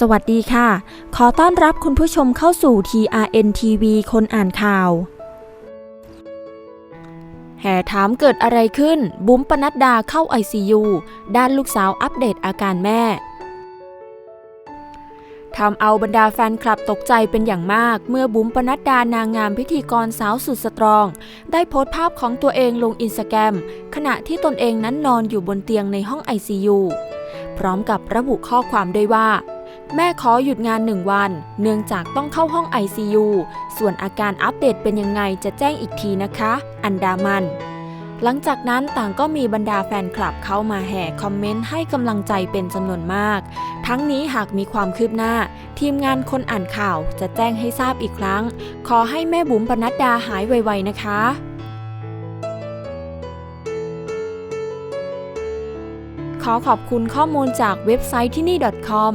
สวัสดีค่ะ ขอต้อนรับคุณผู้ชมเข้าสู่ TRN TV คนอ่านข่าว แห่ถามเกิดอะไรขึ้น บุ๋มปนัดดาเข้า ICU ด้านลูกสาวอัปเดตอาการแม่ ทำเอาบรรดาแฟนคลับตกใจเป็นอย่างมาก เมื่อบุ๋มปนัดดานางงามพิธีกรสาวสุดสตรอง ได้โพสต์ภาพของตัวเองลงอินสตาแกรมขณะที่ตนเองนั้นนอนอยู่บนเตียงในห้อง ICU พร้อมกับระบุข้อความด้วยว่า แม่ขอหยุดงานหนึ่งวัน เนื่องจากต้องเข้าห้อง ICU ส่วนอาการอัปเดตเป็นยังไงจะแจ้งอีกทีนะคะ อันดามัน หลังจากนั้นต่างก็มีบรรดาแฟนคลับเข้ามาแห่คอมเมนต์ให้กำลังใจเป็นจำนวนมาก ทั้งนี้หากมีความคืบหน้า ทีมงานคนอ่านข่าวจะแจ้งให้ทราบอีกครั้ง ขอให้แม่บุ๋มปนัดดาหายไวๆนะคะขอขอบคุณข้อมูลจากเว็บไซต์ที่นี่ .com